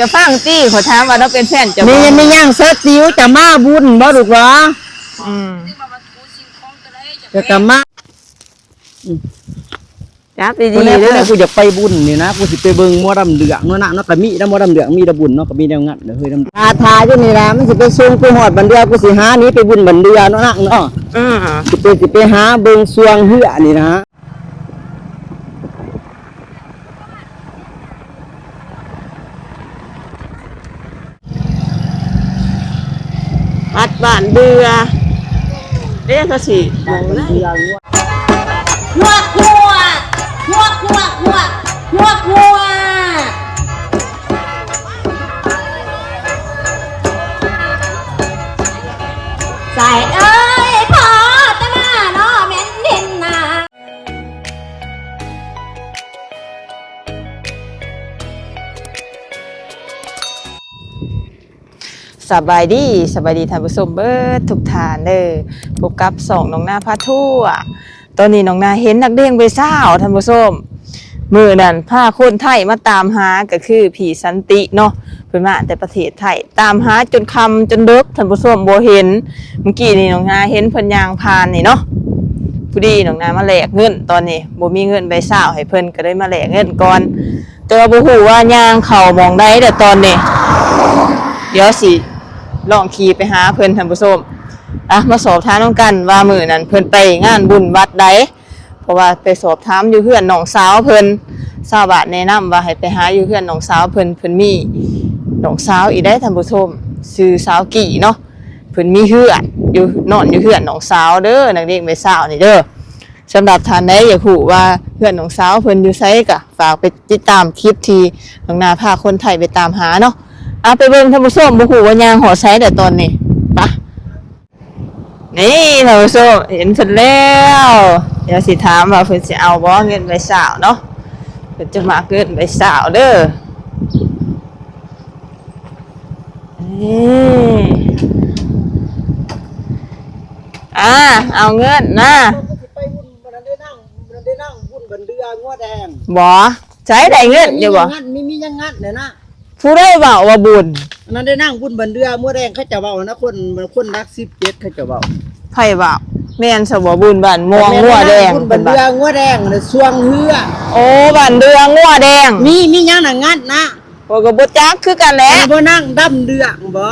จะฟังตี้ขอถามว่าเราเป็นแฟนจะมีบ่มีย่างเสติวจะมาบุญบ่ลูกหรออืมจะกะมาจับคนดีแรๆกเด้คนแรอกกูจะไปบุญนี่นะกูสิไปเบิ่งหมอดำเดือกเนาะนะเนาะก็มีนะหมอดำเดือกมีแตะบุญเนาะก็มีแนวงัดเด้อเฮ้ยดำอาทาอยู่นี่ล่ะมันสิไปส่งไปฮอดบันเดือกูสิหาหนี้ไปบุญบันเดือเนาะนะเนาะอืม สิไปสิไปหาเบิ่งสวงเหือนี่นะ บ้านเบือเอ๊ะกเขาสิมองได้หัวหัวหัวหัวหัวหัวหัวใส่เอ้ สบายดีสบายดีท่านผู้ชมเบิดทุกทานเด้อพบกับสองน้องนาพาทั่ว ตอนนี้น้องนาเห็นนักเด้งไปเศร้าท่านผู้ชมมือนั่นพาคนไทยมาตามหาก็คือผีสันติเนาะเพิ่นมาแต่ประเทศไทยตามหาจนคำจนเดึกท่านผู้ชมบ่เห็นเมื่อกี้นี่น้องนาเห็นเพิ่นยางพานนี่เนาะผู้ดีน้องนามาแลกเงินตอนนี้บ่มีเงินใบเศร้าให้เพิ่นก็เลยมาแลกเงินก่อนแต่ว่าบ่ฮู้ว่ายางเข้ามองได้แต่ตอนนี้เดี๋ยวสิ ลองขี่ไปหาเพิ่นท่านผู้ชมอะมาสอบถามน้องกันว่ามือนั้นเพิ่นไปงานบุญวัดใดเพราะว่าไปสอบถามอยู่เพื่อนน้องสาวเพิ่นสาวบาทแนะนำว่าให้ไปหาอยู่เพื่อนน้องสาวเพิ่นเพิ่นมีน้องสาวอีได้ท่านผู้ชมชื่อสาวกี่เนาะเพิ่นมีเฮือนอยู่นอนอยู่เฮือนน้องสาวเด้อนักเรียนไปสาวนี่เด้อสำหรับท่านใดอยากรู้ว่าเฮือนน้องสาวเพิ่นอยู่ไสก็ฝากไปติดตามคลิปที่น้องนาพาคนไทยไปตามหาเนาะ เอาไปเบิ่งท่านผู้ชมบ่ฮู้ว่ายางหอไสแต่ตอนนี้ไปะนี่ท่านผู้ชมเห็นเพิ่นแล้ว เดี๋ยวสิถามว่าเพิ่นสิเอาบ่เงินไปสาวเนาะเพิ่นจะมาเกินไปสาวเด้อนี่อ่าเอาเงินนะไปบุญบันได้นั่งบันได้นั่งบุญบันเดืองัวแดงบอใช้ได้เงินอยู่บ่งัดมีมียังงัดเนี่ยนะ ผู้ได้เบาว่าบุญอันนั้นได้นั่งบุญบันเดืองัวแดงเขาจะเว้านะคนคนรัก17เขาจะเว้าไผเบาแม่นสบบุญบ้านม่วงงัวแดงบุญเป็บันนบ่เดืองัวแดงน่ะสวงเหือโอ้บ้านเดืองงัวแดง มีมียังน่ะงัดนะโอ้ก็บ่จักคือกันแหละบ่นั่งดำเดือกบ่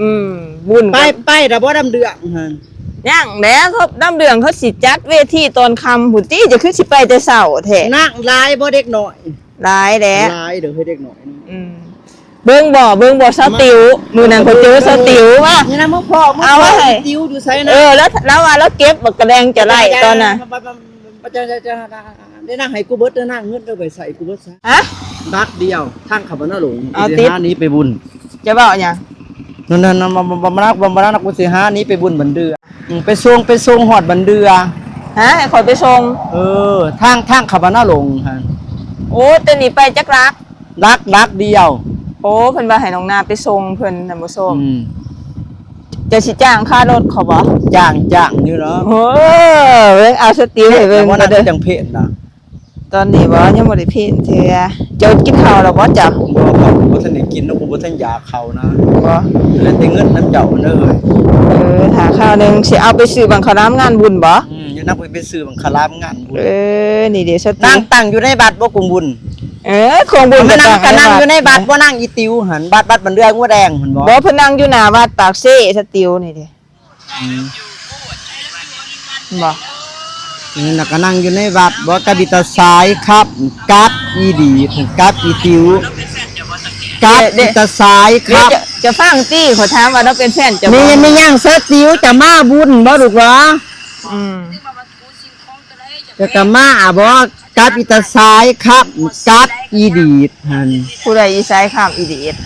อืมบุญไปกับไปแต่บ่ดำเดือกหั่นย่างแหล้วเขาน้ำเดืองเขาสิจัดเวทีตอนค่ำพุ่นติจะคือสิไปแต่เช้าแท้นั่งลายบ่เด็กน้อย หลายแหล้ลายเด้อให้เด็กน้อยนะอืมเบิ่งบ่เบิ่งบ่สติวมื้อนั้นเขาเจอสติวว่านี่นะมึงพ่อมึงเอาไว้พ่ติวอยู่ไสนะเออแล้วแล้วว่าแล้วเก็บบักกระแดงจะไล่ตอนน่ะจะจะจะได้นั่งให้กูเบิดได้นั่งเงินเด้อไปใส่กูเบิดซะฮะ บักเดียวทางขับมาหลงเอาสิติดหานี้ไปบุญจะบอกหยังนั่นนั่นมามามานักมานักกูสิหานี้ไปบุญบันเดืออืมไปส่งไปส่งหอดบันเดือ ฮะให้คอยไปส่งเออทางทางขับมาหลงฮะ โอ้แต่นี่ไปจักรัก รักรักเดียวโอ้เพิ่นว่าให้น้องนาไปส่งเพิ่นท่านผู้ชมอืมจะสิจ้างค่ารถเขาบ่จ้างจ้างอยู่เนาะโอ้เบิ่งเอาสติให้เบิ่งว่าก็นั่นเด้อจังเพศนะตอนนี้บ่ยังบ่ได้เพลเทื่อเจ้ากินข้าวแล้วบ่จ้ะบ่เขาบ่ทันได้กินนะกูบ่ทันอยากเขานะบ่แล้วแต่เงินน้ำเจ้าเด้อเฮ้ยเออถ้าข้าวหนึงสิเอาไปซื้อบังคารามงานบุญบ่ อืมอย่านักไปไปซื้อบังคลามงานบุญเออ นี่เดี๋ยวสตินั่งตั้งอยู่ในบัตรบ่กุมบุญเออของบุญมันนั่งก็ก็ตั้นั่งอยู่ในบัตรบ่บ่นั่งอีติวหันบัตรบัตรบันเรืองัวแดงหันบ่บ่เพิ่นนั่งอยู่หน้าวัดปากเซ่สติวนี่เด้อืมบ่นี่น่ะก็นั่งอยู่ในบัตรบ่กระบิตาซ้ายครับกับอีดีกับอีติวกับอีตาซ้ายคเดี๋ยวรับจะจะฟังตี้ขอถามว่าเราเป็นแฟนจะมีบ่มีย่างเสติวจะมาบุญบ่ลูกหรออืม จะกะมาบ่กับอีตาซ้ายครับกับอีดีหันผู้ใดอีสายข้ามอีดีด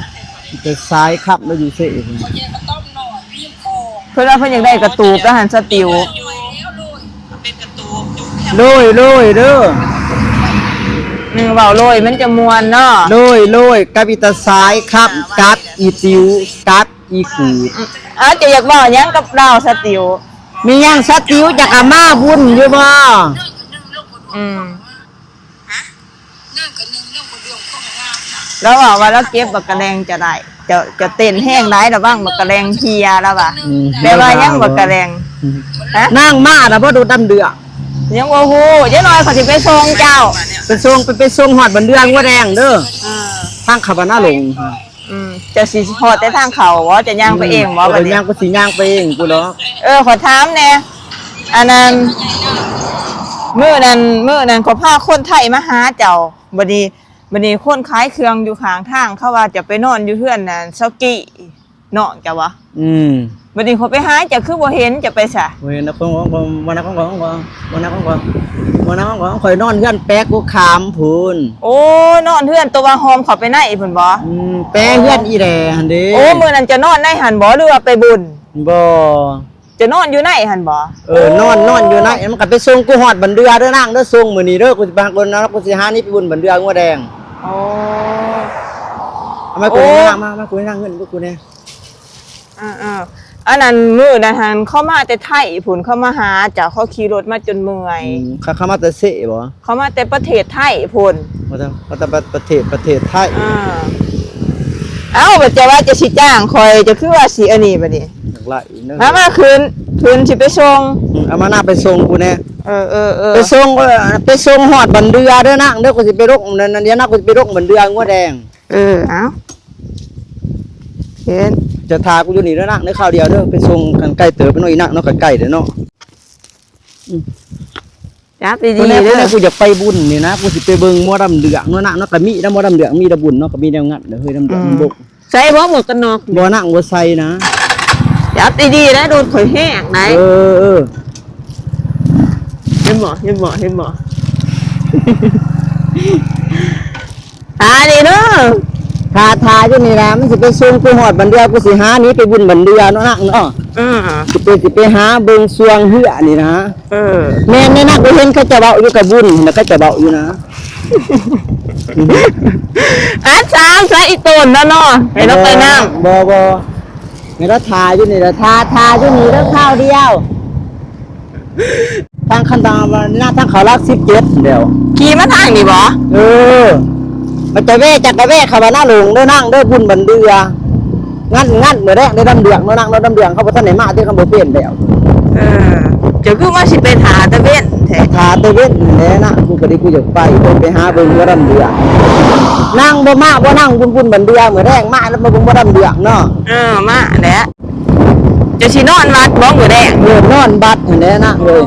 อีตาซ้ายครับแล้วอยู่เซ่เพิ่นว่าเพิ่นอยากได้กระตูกทหารสติวโรยโรยเด้ออืมเว้าโลยมันจะมวนเนาะโรยโรยกับอีตาซ้ายครับกับอีติวกับอีกูอ้าวจะอยากเว้าหยังกับเราสติวมีย่างสติวจะกะมาบุญอยู่บ่ อืมแล้วว่าว่าแล้วเก็บบักกะแรงจะได้ จะจะเต้นแห้งได้ระบ้างบักกะแรงเฮียแล้วว่ะอืม แปลว่ายังบักกะแรงฮะนั่งมาน่ะบ่ดูดำเดือกยังโอ้โหเจ๊น้อยเขาสิไปส่งเจ้าไปส่งไปไปส่งฮอดบันเดืองว่าแดงเด้ออ่าทางขับหน้าลงอืมจะสิฮอดแต่ทางเขาบ่จะย่างไปเองบ่บัดนี้ ย่างก็สิย่างไปเองกูเนาะเออขอถามแหน่อันนั้น มื้อนั้นมื้อนั้นเขาพาคนไทยมาหาเจ้าบัดนี้บัดนี้คนขายเครื่องอยู่ข้างทางเขาว่าจะไปนอนอยู่เฮือนนั่นเซากิเนาะจ้ะวะอืมบัดนี้เขาไปหาเจ้าคือบ่เห็นจะไปซะเว้ยนักของของวันนักของของของวันนักของของวันนักของของข่อยนอนเฮือนแป๊กกูขามพูนโอ้นอนเฮือนตัวว่าหอมเขาไปไหนเพิ่นบ่อืมแป๊เฮือนอีแดหั่นเด้โอ้มื้อนั้นจะนอนในหันบ่หรือว่าไปบุญบ่ จะนอนอยู่ในหันบ่เออนอนนอนอยู่นะมันก็ไปส่งกูฮอดบันเดือเด้อนางเด้อส่งมื้อนี้เด้อกูสิบางคนนะกูสิหานี่ไปบุญบันเดืองัวแดงโอ้เอามากูโอ้นั่งมามากูนั่งเงินกูเนี่ยอ่าๆอันนั้นมื้อนั้นหันเข้ามาแต่ไทยพุ่นเข้ามาหาเจ้าเขาขี่รถมาจนเมื่อยข้าข้ามาแต่เสะบ่เขามาแต่ประเทศไทยพุ่นมาแต่มาแต่ประเทศประเทศไทยอ่าเอ้าบัดจะว่าจะสิจ้างคอยจะคือว่าสิอันนี้บัดนี้ อย่างไรเนอะมามาคืนคืนสิไปส่งอืมเอามาหน้าไปส่งกูแน่เออเออเออไปส่งเออไปส่งฮอดบันเดือเด้อนางเด้อกูสิไปรกนั่นนั่นเดี๋ยวนะกูสิไปรกบันเดืองัวแดงเออเอ้าเห็นจะทากูอยู่นี่เด้อนางเด้อข้าวเดียวเด้อไปส่งกันใกล้เติบไปหน่อยนักเนาะกันใกล้เด้อเนาะจับกูดีแน่ๆกูเด้แน่อกูอยากไปบุญนี่นะกูสิไปเบิ่งหมัวดำเดืองเนาะนางเนาะก็มีนะหมัวดำเดืองมีแตะบุญเนาะก็มีแนวงัดเด้อเฮ้ยดำเดืองบกใส่บ่หมวกกันน็อกบ่นั่งบ่ใส่นะ จับดีๆนะโดนข่อยแห้งไหนเออเออเห็นบ่เห็นบ่เห็นบ่ตาดีเด้อทาทาอยู่นี่นะมันสิไปส่งกูฮอดบันเดือกูสิหานี้ไปบุญบันเดือเนาะนางเนาะอือสิไปสิไปหาเบิ่งสวงเหือนี่นะเออแม่นในนักกูเห็นเขาจะเบาอยู่กับบุญนะเขาจะเบาอยู่นะอัดสามใส่อีตนแล้วเนาะให้เราไปนั่งบ่บ่ ให้เราทาอยู่นี่ละทาทาอยู่นี่แล้วข้าวเดียวทางคันตามหน้าทางเขารัก17เดียวขี่มาทางนี่บ่เออมันจะเว่จากกะเว่เข้ามาหน้าหลวงเด้อนั่งเด้อบุญบันเดืองั้นงั้นเมื่อแรกในดำเดืองเนาะนั่งเราดำเดืองเขาบ่ทันได้มาที่เขาบ่เปลี่ยนแล้ว เออเจะคือว่าสิไปหาตะเวนแท้ทาตะเวนแน่นะกูก็ได้กูอยากไปเพิ่นไปหาเบิ่งว่าดำเดืองนั่งบ่มาบ่นั่งบุญบุญบันเดือเมื่อแรกมาแล้วมาเบิ่งว่าดำเดืองเนาะเออมาแหละจะสินอนวัดบ่มื้อแดงเงินนอนบัตรแน่นะเลย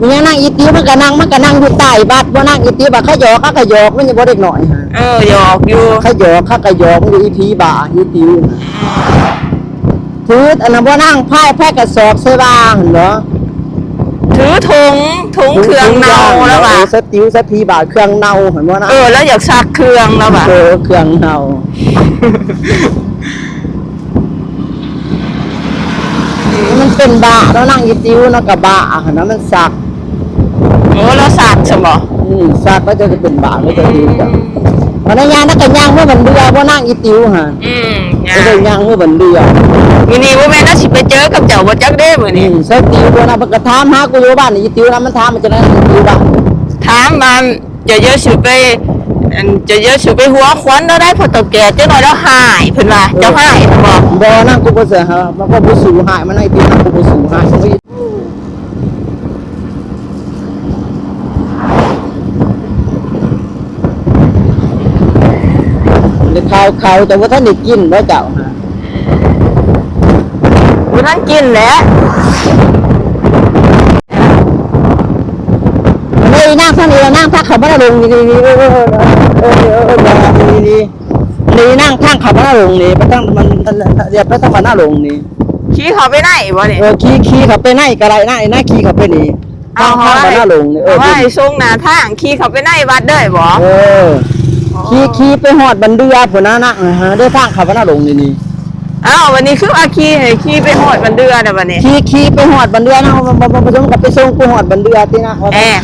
มีหยังนั่งอีตีมันก็นั่งมันก็นั่งอยู่ใต้บัตรบ่นั่งอีตีบักเขาหยอกเขาก็หยอกมันยังบ่เด็กน้อยฮะเออหยอกอยู่เขาหยอกเขาก็หยอกมันอยู่อีผีบ่าอีติวน่ะ ถืออันนั้นบ่นั่งพายแพร่กระสอบใส่บ้างเหรอถือถุงถุงเครื่องเนาแล้วว่ะเออสติวสผีบ่าเครื่องเน่าเห็นบ่นะเออแล้วอยากซักเครื่องแล้วว่ะเออเครื่องเน่ามันเป็นบาแล้วนั่งอีติวเนาะกับบาหั่นนะมันสักโอ้แล้วซักใช่บ่อืมสักก็จะเป็นบาก็จะดีจ้ะ วันนั้นยางนักกันยางเมื่อวันเดือว่านั่งอีติวฮะอืมก็เลยยางเมื่อวันเดือมื้อนี้บ่แม่นว่าสิไปเจอกับเจ้าบ่จักเด้มื้ออืนี้มสติวนะมันก็ถามหากูอยู่บ้านนี่อีติวนะมันถามมันจะนั่งอีติวบ้านถามมันจะเยอะสิไปอันจะเยอะสิไปหัวควันแล้วได้พอตกแก่จังหน่อยแล้วหายเพิ่นว่าเจ้าหายเพิ่นบอกบ่นั่งกูบ่เสียฮะมันก็บ่สู่หายมันไอ้ติวนั่งกูบ่สู่หายมันก็ เดี๋ยวเขาเขาแต่ว่าท่านได้กินบ่เจ้าฮะบ่ทันกินแหล้วเฮ้ยนั่งท่านนี้เรานั่งทักเขาบ่ได้ลงนี่นี่เออเออเออเออเออนี่นี่นี่นั่งทางเขาบ่ได้ลงนี่ไปทางมันเดี๋ยวไปทางบ้านหน้าลงนี่ขี่เขาไปไหนบ่นี่เออขี่ขี่เขาไปไหนก็ไรนะไอ้หน้าขี่เขาไปนี่ทางทางบ้านหน้าลงนี่เออเอาไว้ส่งหน้าทางขี่เขาไปไหนวัดเด้อบ่เออ ขี่ขี่ไปหอดบันเดือพุ่นนะนะฮะได้ทางเขาบ้านหน้าลงนี่นี่อ้าววันนี้คือว่าขี่ให้ขี่ไปฮอดบันเดือน่ะบัดนี้ขี่ขี่ไปหอดบันเดือนะมันมันผสมกับไปส่งกูหอดบันเดือที่นะแอบ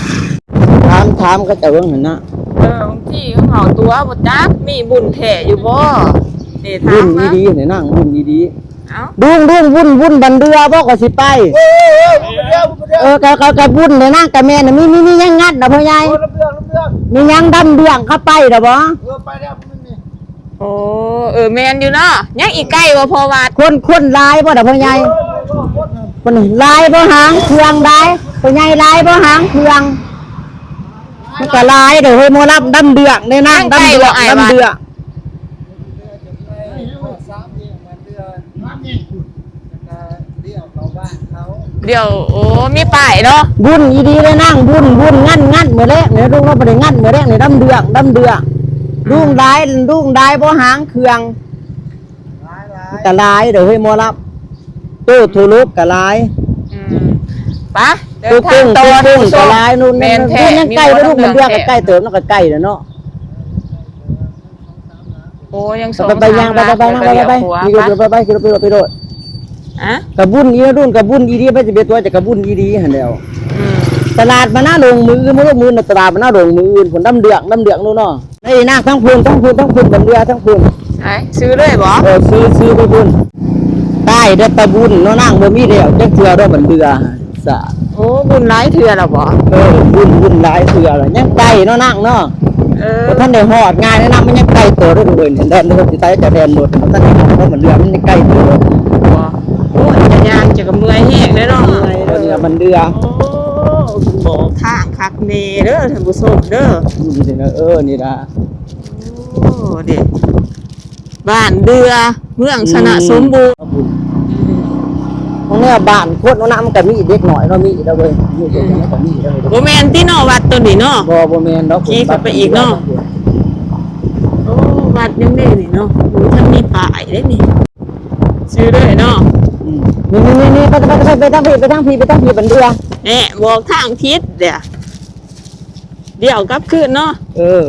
ถามถามก็จะเบิ่งเห็นนะเออบางทีเขาเอาตัวบ่จักมีบุญแท้อยู่บ่นี่ถาวุ่มนมาดีๆเนี่ยนั่งวุ่นดีเอ้าๆดุ้งดุ้งวุ่นวุ่นบันเดือบ่ก็สิไป เออก็ก็ก็บุญเลยนะกับแม่น่ะมีมีมียังงัดนะพ่อใหญ่ มียังดำเดืองเข้าไปนะบ่โอ้เออแมนอยู่เนาะยังอีกใกล้บ่พอวัดคนคนลายบ่ดอกพ่อใหญ่คนลายบ่หางเครื่องได้พ่อใหญ่ลายบ่หางเครื่องมันก็ลายเด้อเฮ้ยโมรับดำเดือกในนั่งดำเดือกดำเดือก เดี๋ยวโอ้มีป้ายเนาะบุญอีดีเลยนั่งบุญบุญงั้นงั้นมื้อแรกเนี่ยลุงเราบ่ได้งั้นมื้อแรกเนี่ยดำเดือกดำเดือกลุงได้ลุงได้บ่หางเครื่องก็ลายเด้อเฮ้ยโมรับตู้ทุลุกก็ลายอืมไปะเดิตู้นทาตึ้งงต่อตู้ตึ้งท่านผู้ชก็มลายนู่นแมนี่นนั่นแท้ยังใกล้แล้วลูกมันเดือกก็ใกล้แท้เติมแล้วก็ใกล้แล้วเนาะโอ้ยังสองไปไปย่างไปไปไปนั่งไปไปไปหัวขี่รถไปไปขี่รถไปรถไปรถ อะกระบุญอีรุ่นกระบุญอีดีไปจะเป็นตัวจะกระบุญอีดีหันเดียวอืมตลาดมาหน้าลงมือมือลงมือตลาดมาหน้าลงมืออื่นผลน้ำเดือกน้ำเดือกนู่นเนาะไอ้นางทั้งพูนทั้งพูนทั้งพูนบันเดือทั้งพูนไอ้ซื้อเลยบ่เออซื้อซื้อไปบุญใต้เด้อตะบุญเนาะนางบ่มีเดียวจักเทื่อเด้อบันเดือสะโอ้บุญหลายเถื่อแล้วบ่เออบุญบุญหลายเทื่อละยังไกลเนาะนางเนาะเออบ่ท่านได้ฮอดงานแนะนำมันยังไกลตัวเด้อเด้อแดนเด้อสิตายจะแดนหมดบ่ท่านได้ฮอดเพราะมันเดือมันยังไกลตัวบ่โอ้ยจะย่างจะกับเมื่อยแห้งเลยเนาะไงเด้อเนี่ยมันเดือโอ้บอกทางคักเนเด้อท่านผู้ชมเด้อบุญสินะเออนี่นะโอ้เด็กบ้านเดือเมืองชนะสมบูรณ์บุญตรงเนี้ยบ้านโคตรน้ำมันก็มีเด็กหน่อยเนาะมีแล้วเว้ยมีเด็กน้อยก็มีแล้วเว้ยบ่แม่นที่เนาะวัดตัวนี้เนาะบ่บ่แม่นดอกขี่เข้าไปอีกเนาะโอ้วัดยังได้นี่เนาะโอ้ท่านมีป้ายได้นี่ซื้อเลยเนาะอืม นี่นี่นี่ไปไปไปไปทางพี่ไปทางพี่ไปทางพี่บันเดือแหน่บอกทางทิศเดี๋ยวเดี๋ยวกลับคืนเนาะเออ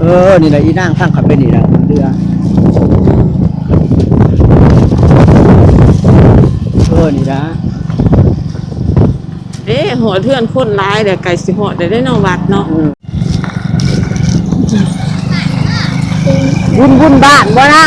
เออ นี่แหละอีนางข้างขับไปนี่แหละบันเดือเออนี่นะเด้หอเทือนคนร้ายเดี๋ยวไก่สิหอดได้ได้เนาะวัดเนาะ อืม บุญบุญบ้านบ่นะ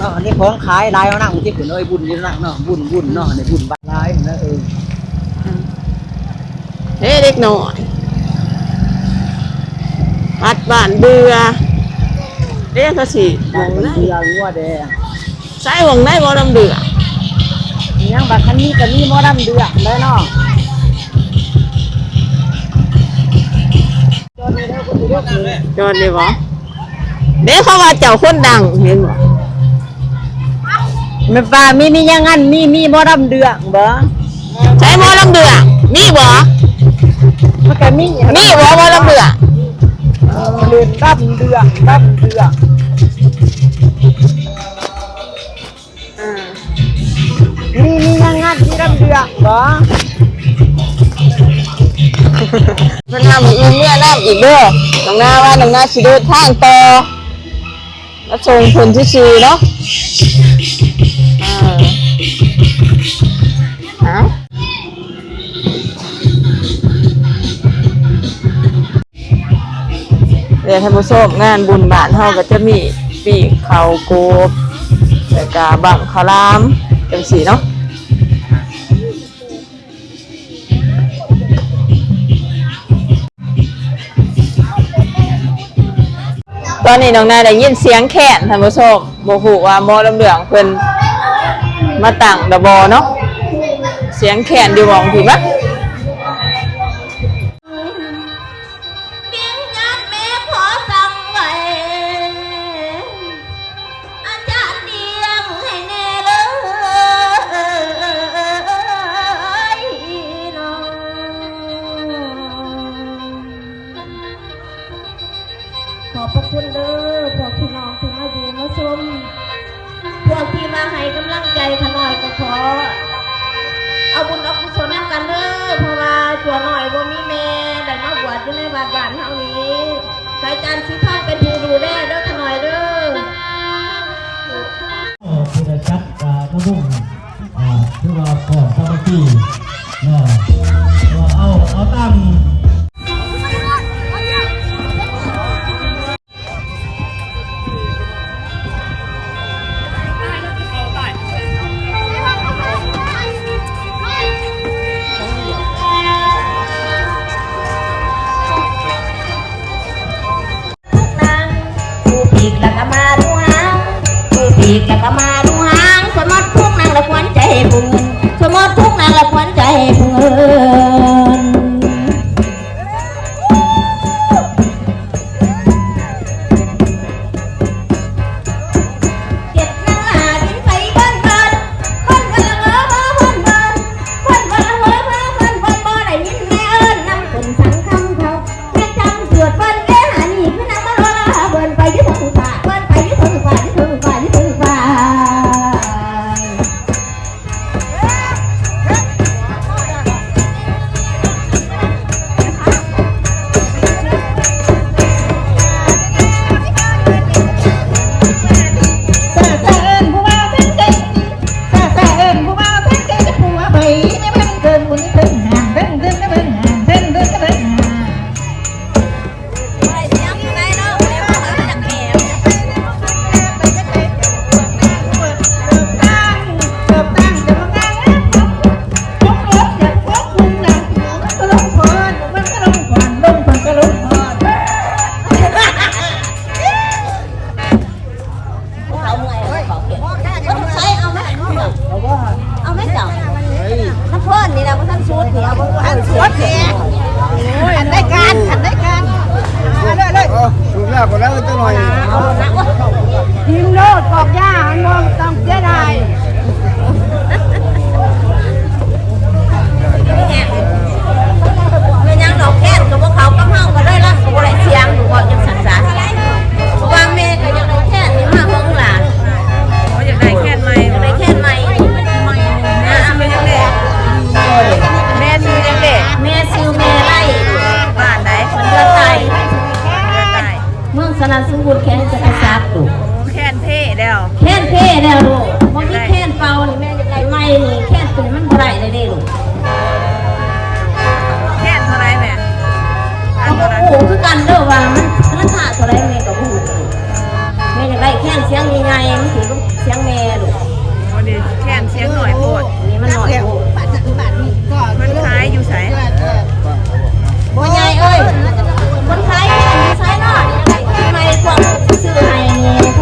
เนาะอันนี้ของขายลายเอานั่งที่ขึ้นเอ้ยบุญนี่นั่งเนาะบุญบุญเนาะในบุญบ้านลายนะเออเด้เด็กหน่อยวัดบ้านเบือเด้เขาสิหวบ้านงเรืได้องัวแดงใส่หวงได้บ่ลำเดือยังบัดคันนี้ก็มีหมอดำเดือดเลยเนาะจอดเลยบ่เด้เขาว่าเจ้าคนดังเห็นบ่ แม่ป้ามีมียังงั้นมีมีหมอดำเดือดบ่ใช้หมอลำเดือมีบ่มันก็มีมีบ่หมอลำเดือเรียนดำเดือดดำเดือดอ่ามีมียังงั้นมีดำเดือดบ่เพิ่นทำอีเมื่อน้ำอีกเด้อน้องนาว่าน้องนาสิเดินทางต่อมาส่งเพิ่นซื่อๆเนาะอ่า เอาเดี๋ยวท่านผู้ชมงานบุญบานเฮาก็จะมีปีกเขาโกบแล้วก็บังขาวหลามจังซี่เนาะตอนนี้น้องนายได้ยินเสียงแคนท่านผู้ชมบ่ฮู้ว่าหมอลำเหลืองเพิ่น มาตั้งดอกบอเนาะเสียงแขนอยู่หมองที่มะ เอาไหมจังน้ำเพิ่นนี่นะมันท่านสูตรนี่เอาบ่เอาสูตรนี่ขันได้การขันได้การเลยเลยถูกแล้วก็แล้วจังหน่อยทีมโลดบอกย่ามันมองต้องเสียดายเป็นยังดอกแค้นกับพวกเขาก็เฮาก็ได้รับกับอะไรเสียงดูว่ายังสั่นสาเพราะว่าม่ก็ยังได้แค้น แม่ซื้อยังเด็กแม่ซิวแม่ไล่บ้านไหนมันเดือดไตเดือนไหนเมืองสนันสมบูรณ์แค้นจะกระซับดูโอ้แค่นเท่แล้วแค้นเพ่แล้วลูกบ่มีแค้นเป่านี่แม่จะได้ไหมนี่แค้นตัวนี้มันบ่ได้เลยเด้ลูกแค่นเท่าไรแม่อันก็เท่านั้นหูคือกันเด้อว่ามันมันท่าเท่าไรแม่ก็บ่ฮู้แม่จะได้แค้นเสียงใหญ่ๆมันสิลูกเสียงแม่ลูกโอ้ดิแค่นเสียงหน่อยโปวดนี่มันหน่อยโอ้บัตรบัตร คนขายอยู่ไสบ่ใหญ่เอ้ยคนขายแค่นี้ใช้เนาะนี่อะไรทำไมพวกซื้อให้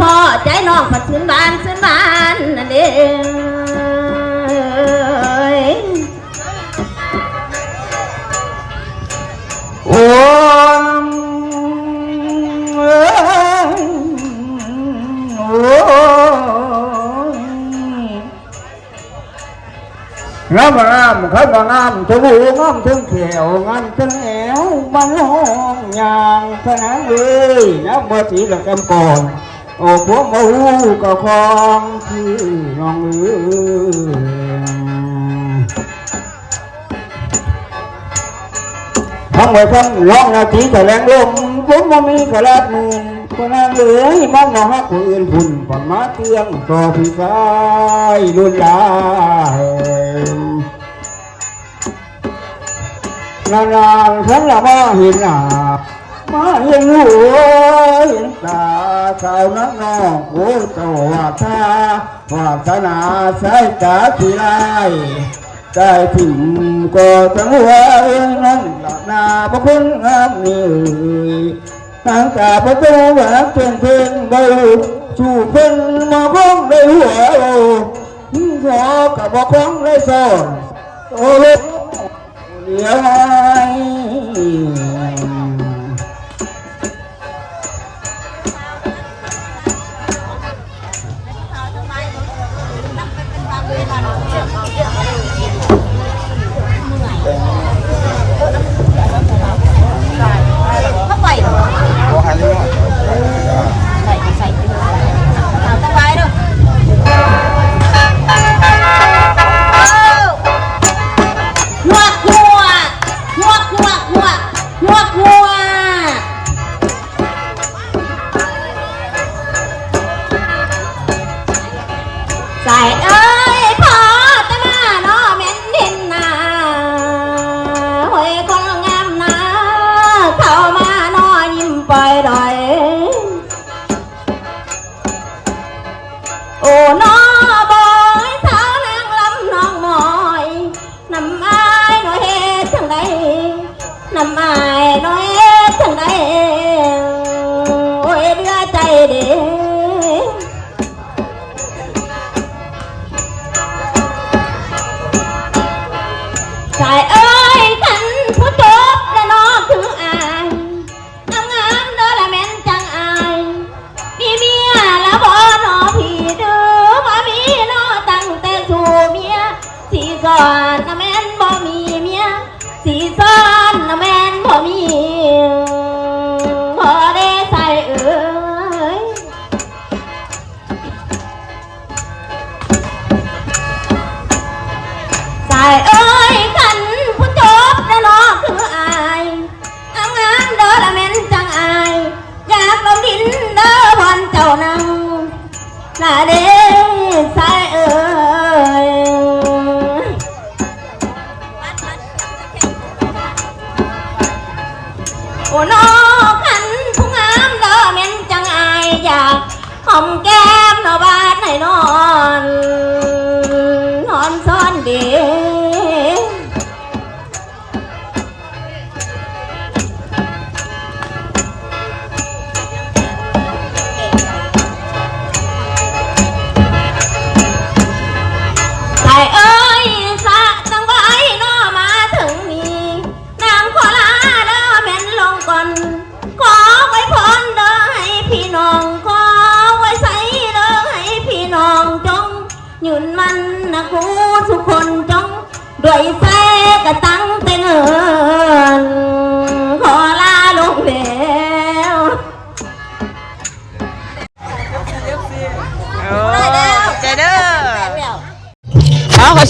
พอพอใจน้องผัดซื้นบานซื้นบานนั่นเองโอ้งามงามขันว่างามทะบูงามถึงเขียวงามถึงแอวบ้านห้องยางพนังเอ้ยนับมาทีละกำก่อน โอ้พวกมาูก็คองที่น้องเอ้ยทั้งหมดทั้งร้องนาทีแถลงลมผมบ่มีกระลาดมือผคนนั้นเอ๋ยมันมาฮักผู้อื่นพุ่นผ่อนมาเตียงต่อพี่ชายลุนลายนานๆฉันละมาเห็นหน้า มาเห็นหัวเห็นตาสาวนักนองโอ้ยโตวาทาวาสนาสายตาที่ไรได้ถิ่มก็ทั้งหัวเองนั่นละนาพระคุณงามนี่เอ่ยทางกาประตูแหวนเพ่งเพ่งเบาสู่เพ่งมาบ้องในหัวขอกับบอกของในซอนโอ้ลูกเลี้ยวไง โอ้น้อบอยสาวนางลำน้องมอยน้ำอายน้อยเฮ็ดจังไดน้ำอายน้อย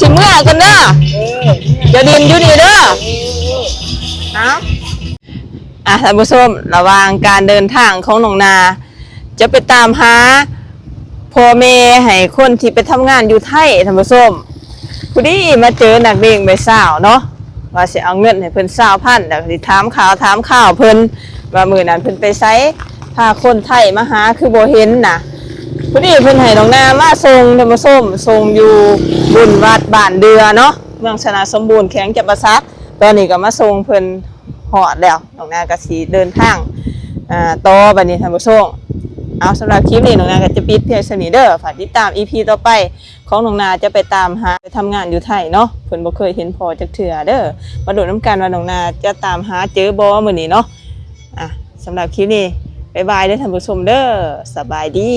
เอาขอชิมเมื่อกันเด้อเดี๋ยวดินอยู่นี่เด้อเอาอะท่านผู้ชมระหว่างการเดินทางของหนองนา จะไปตามหาพ่อแม่ให้คนที่ไปทำงานอยู่ไทยท่านผู้ชมผู้ดีมาเจอนักเรียนไปสาวเนาะว่าสิเอาเงินให้เพิ่นสาวพันแล้วก็สิถามข่าวถามข่าวเพิ่นว่ามื้อนั้นเพิ่นไปไสพาคนไทยมาหาคือบ่เห็นน่ะ พอดีเพิ่นให้น้องนามาส่งธรรมส้มส่งอยู่บุญวัดบ้านเดือเนาะเมืองชนะสมบูรณ์แข็งจับประซักตอนนี้ก็มาส่งเพิ่นหอดแล้วน้องนาก็สิเดินทางอ่าต่อบัดนี้ท่านผู้มเอาสำหรับคลิปนี้น้องนาก็จะปิดเพียงเท่านี้เด้อฝากติดตาม EP ต่อไป ของน้องนาจะไปตามหาไปทำงานอยู่ไทยเนาะเพิ่นบ่เคยเห็นพอจักเทื่อเด้อมาดูน้ำกันว่าน้องนาจะตามหาเจอบ่มื้อนี้เนาะอะสำหรับคลิปนี้บ๊ายบายเด้อท่านผู้ชมเด้อสบายดี